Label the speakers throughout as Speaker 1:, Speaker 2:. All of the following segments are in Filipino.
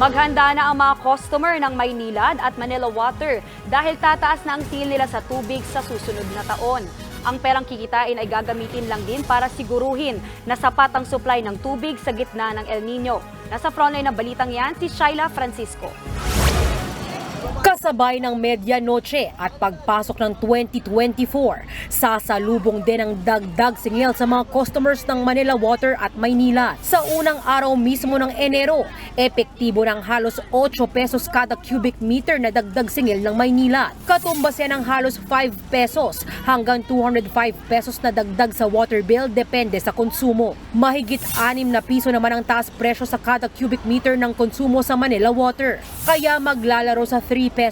Speaker 1: Maghanda na ang mga customer ng Maynilad at Manila Water dahil tataas na ang sale nila sa tubig sa susunod na taon. Ang perang kikitain ay gagamitin lang din para siguruhin na sapat ang supply ng tubig sa gitna ng El Nino. Nasa frontline ng balitang yan si Shaila Francisco.
Speaker 2: Kasabay ng medianoche at pagpasok ng 2024, sasalubong din ang dagdag singil sa mga customers ng Manila Water at Maynila. Sa unang araw mismo ng Enero, epektibo ng halos 8 pesos kada cubic meter na dagdag singil ng Maynila. Katumbas yan ng halos 5 pesos hanggang 205 pesos na dagdag sa water bill depende sa konsumo. Mahigit 6 na piso naman ang taas presyo sa kada cubic meter ng konsumo sa Manila Water. Kaya maglalaro sa 3 pesos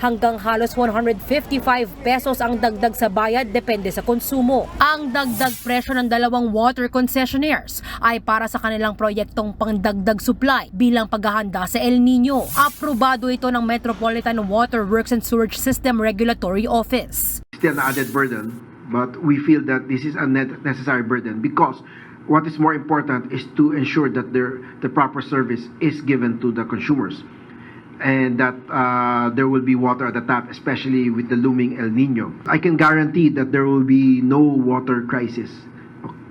Speaker 2: hanggang halos 155 pesos ang dagdag sa bayad depende sa konsumo. Ang dagdag presyo ng dalawang water concessionaires ay para sa kanilang proyektong pangdagdag supply bilang paghahanda sa El Nino. Aprobado ito ng Metropolitan Water Works and Sewage System Regulatory Office.
Speaker 3: still an added burden, but we feel that this is a necessary burden because what is more important is to ensure that there, the proper service is given to the consumers and that uh, there will be water at the tap, especially with the looming El Nino. I can guarantee that there will be no water crisis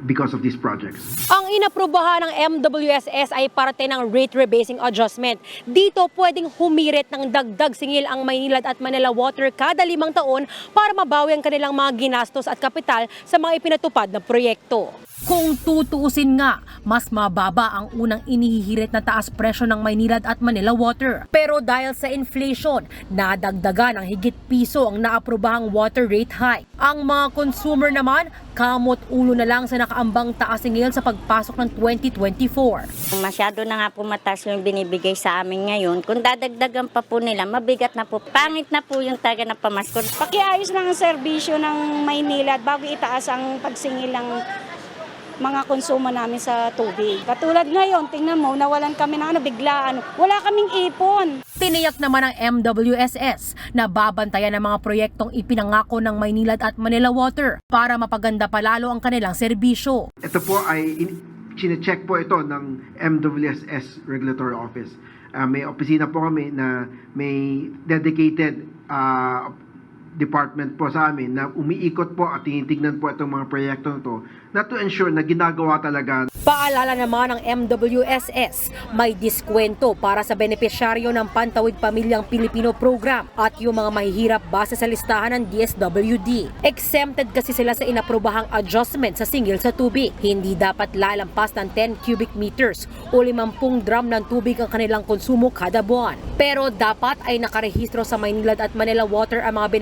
Speaker 3: because of these projects.
Speaker 2: Ang inaprubahan ng MWSS ay parte ng rate rebasing adjustment. Dito pwedeng humirit ng dagdag singil ang Maynilad at Manila Water kada limang taon para mabawi ang kanilang mga ginastos at kapital sa mga ipinatupad na proyekto. Kung tutuusin nga, mas mababa ang unang inihihirit na taas presyo ng Maynilad at Manila Water. Pero dahil sa inflation, nadagdagan ng higit piso ang naaprobahang water rate hike. Ang mga consumer naman, kamot ulo na lang sa nakaambang taas singil sa pagpasok ng 2024.
Speaker 4: Masyado na nga po mataas yung binibigay sa amin ngayon. Kung dadagdagan pa po nila, mabigat na po. Pangit na po yung taga na pamasko.
Speaker 5: Pakiayos ang serbisyo ng Maynila at bago itaas ang pagsingil ng mga konsumo namin sa tubig. Katulad ngayon, tingnan mo, nawalan kami ng ano, biglaan. Wala kaming ipon.
Speaker 2: Tiniyak naman ng MWSS na babantayan ang mga proyektong ipinangako ng Maynilad at Manila Water para mapaganda palalo ang kanilang serbisyo.
Speaker 3: Ito po ay in, chinecheck po ito ng MWSS Regulatory Office. Ah, may opisina po kami na may dedicated ah, department po sa amin na umiikot po at tinitignan po itong mga proyekto to na to ensure na ginagawa talaga
Speaker 2: Paalala naman ng MWSS, may diskwento para sa benepisyaryo ng Pantawid Pamilyang Pilipino Program at yung mga mahihirap base sa listahan ng DSWD. Exempted kasi sila sa inaprobahang adjustment sa singil sa tubig. Hindi dapat lalampas ng 10 cubic meters o 50 drum ng tubig ang kanilang konsumo kada buwan. Pero dapat ay nakarehistro sa Maynilad at Manila Water ang mga